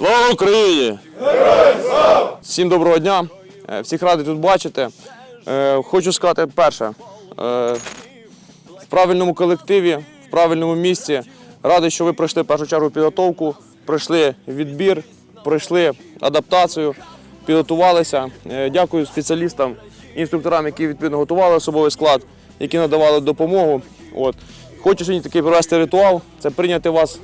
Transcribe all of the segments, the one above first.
Слава Україні! Всім доброго дня! Е, Всіх радий тут бачити. Е, Хочу сказати перше. е, В правильному колективі, в правильному місці. Радий, що ви пройшли першу чергу підготовку, пройшли відбір, пройшли адаптацію, підготувалися. Дякую спеціалістам, інструкторам, які відповідно готували особовий склад, які надавали допомогу. От. Хочу сьогодні такий провести ритуал. Це прийняти вас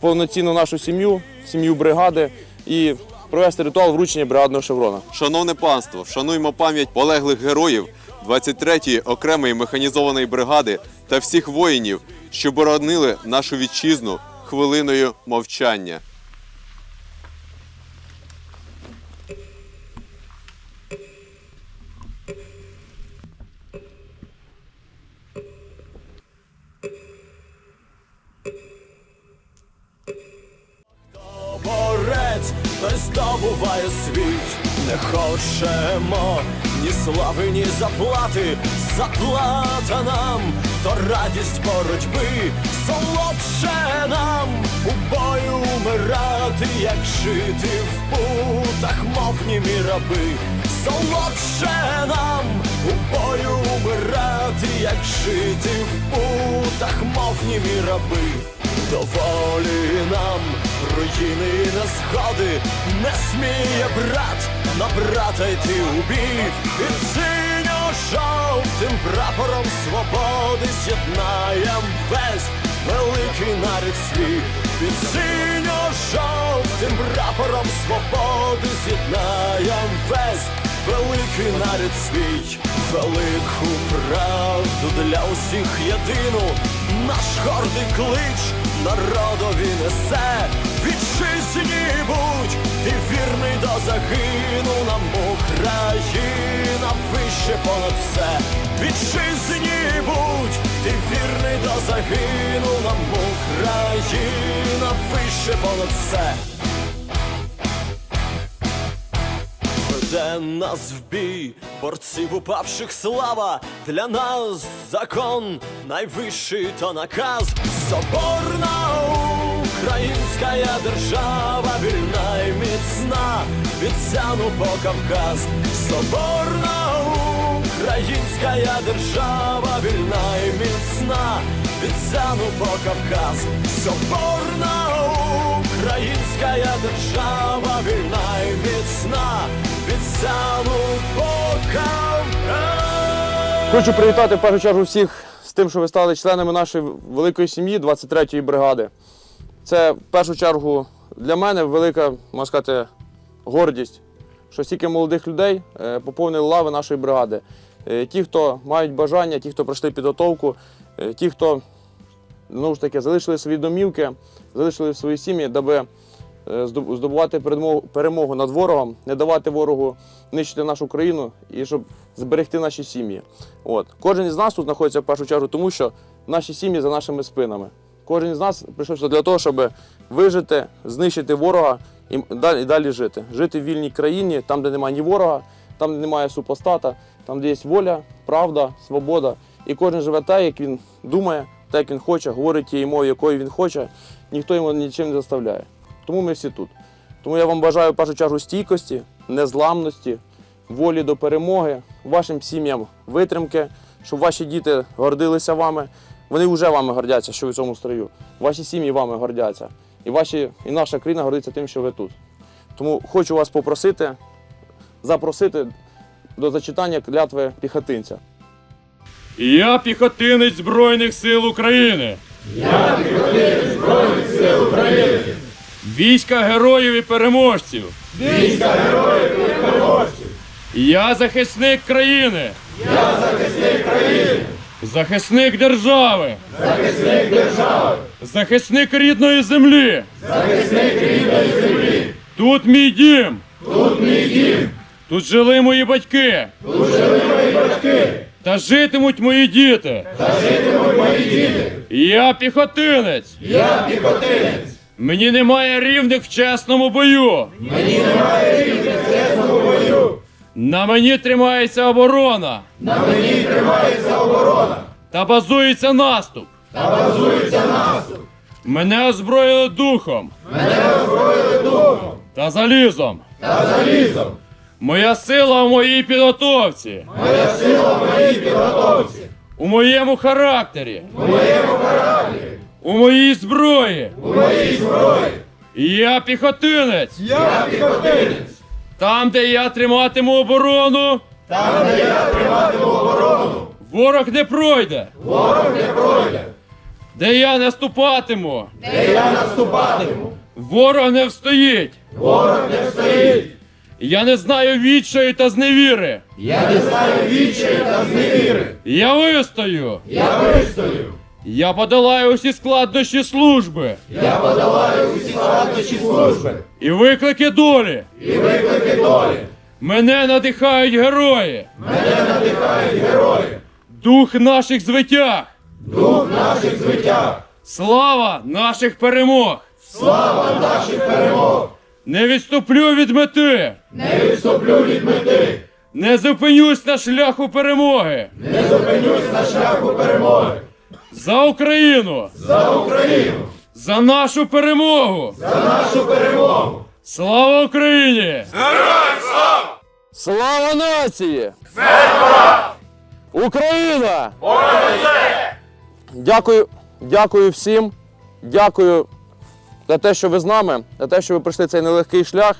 повноцінну нашу сім'ю, сім'ю бригади і провести ритуал вручення бригадного шеврона. Шановне панство, вшануймо пам'ять полеглих героїв 23-ї окремої механізованої бригади та всіх воїнів, що боронили нашу вітчизну хвилиною мовчання. Не здобуває світ, не хочемо ні слави, ні заплати, заплата нам, то радість боротьби, солодше нам. У бою умирати, як жити в путах, мов німі раби, солодше нам у бою умирати, як жити в путах, мов німі. Доволі нам руїни і незгоди не сміє брат. На брата йти у бій. Під синьо-жовтим прапором свободи з'єднаєм весь великий нарід свій Під синьо-жовтим прапором свободи з'єднаєм весь великий нарід свій Велику правду для усіх єдину. Наш гордий клич народові несе. Вітчизні будь, ти вірний до загину нам Україна вище понад все. Вітчизні будь, ти вірний до загину нам Україна вище понад все. Веде нас в борців упавших слава, для нас закон найвищий то наказ, соборна українська держава, вільна і міцна, від по Кавказ, соборна українська держава, вільна і міцна, від по Кавказ, соборна Українська держава вільна і міцна. Від Кавказ. Хочу привітати в першу чергу всіх з тим, що ви стали членами нашої великої сім'ї 23-ї бригади. Це в першу чергу для мене велика, можна сказати, гордість, що стільки молодих людей е, поповнили лави нашої бригади. Е, Ті, хто мають бажання, ті, хто пройшли підготовку, е, ті, хто знову ж таки залишили свої домівки, залишили свої сім'ї, даби здобувати перемогу- над ворогом, не давати ворогу нищити нашу країну і щоб зберегти наші сім'ї. От. Кожен із нас тут знаходиться в першу чергу, тому що наші сім'ї за нашими спинами. Кожен із нас прийшов для того, щоб вижити, знищити ворога і далі, і далі жити. Жити в вільній країні, там, де немає ні ворога, там, де немає супостата, там, де є воля, правда, свобода. І кожен живе так, як він думає, так, як він хоче, говорить тією мовою, якою він хоче, ніхто йому нічим не заставляє. Тому ми всі тут. Тому я вам бажаю в першу чергу стійкості, незламності, волі до перемоги, вашим сім'ям витримки, щоб ваші діти гордилися вами. Вони вже вами гордяться, що ви в цьому строю. Ваші сім'ї вами гордяться. І, ваші, і наша країна гордиться тим, що ви тут. Тому хочу вас попросити, запросити до зачитання клятви піхотинця. Я піхотинець Збройних сил України. Я піхотинець Збройних сил України. Війська героїв і переможців. Війська героїв і переможців. Я захисник країни. Я захисник країни. Захисник держави. Захисник держави. Захисник рідної землі. Захисник рідної землі. Тут мій дім. Тут мій дім. Тут жили мої батьки. Та житимуть мої діти. Та житимуть мої діти. Я піхотинець. Я піхотинець. Мені немає рівних в чесному бою. Мені немає рівних в чесному бою. На мені тримається оборона. На мені тримається оборона. Та базується наступ. Та базується наступ. Мене озброїли духом. Мене озброїли духом. Та залізом. Та залізом. Моя сила в моїй підготовці. Моя сила в моїй підготовці. У моєму характері. У моєму характері. У моїй зброї. У моїй зброї. Я піхотинець. Я піхотинець. Там, де я триматиму оборону. Там, де я триматиму оборону. Ворог не пройде. Ворог не пройде! Де я наступатиму. Де я наступатиму. Ворог не встоїть. Ворог не встоїть. Я не знаю відчаю та зневіри. Я не знаю відчаю та зневіри. Я вистою. Я вистою. Я подолаю усі складнощі служби. Я подолаю усі складнощі служби. І виклики долі. І виклики долі. Мене надихають герої. Мене надихають герої. Дух наших звитяг. Дух наших звитяг. Слава наших перемог! Слава наших перемог! Не відступлю від мети! Не відступлю від мети! Не зупинюсь на шляху перемоги! Не зупинюсь на шляху перемоги! За Україну! За Україну! За нашу перемогу! За нашу перемогу! Слава Україні! Слава нації! Смерть Україна! Дякую, дякую всім. Дякую за те, що ви з нами, за те, що ви пройшли цей нелегкий шлях.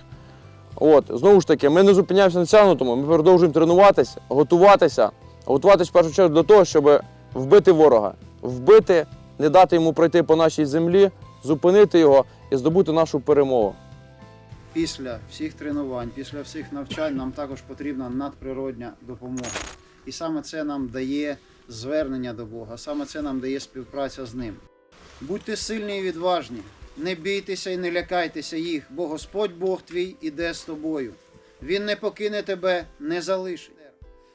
От, знову ж таки, ми не зупиняємося на цягнутому, ми продовжуємо тренуватися, готуватися. Готуватися в першу чергу до того, щоб вбити ворога, вбити, не дати йому пройти по нашій землі, зупинити його і здобути нашу перемогу. Після всіх тренувань, після всіх навчань нам також потрібна надприродня допомога. І саме це нам дає звернення до Бога, саме це нам дає співпраця з ним. Будьте сильні і відважні, не бійтеся і не лякайтеся їх, бо Господь Бог твій іде з тобою. Він не покине тебе, не залишить.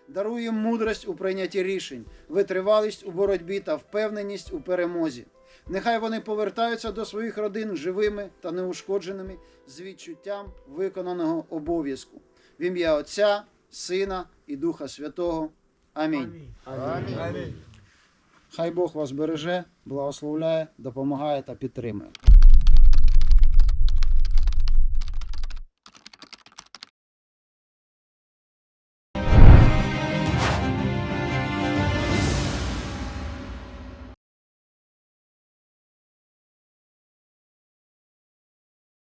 Даруй їм мудрость у прийнятті рішень, витривалість у боротьбі та впевненість у перемозі. Нехай вони повертаються до своїх родин живими та неушкодженими з відчуттям виконаного обов'язку. В ім'я Отця, Сина і Духа Святого. Амінь. Хай Бог вас береже, благословляє, допомагає та підтримує.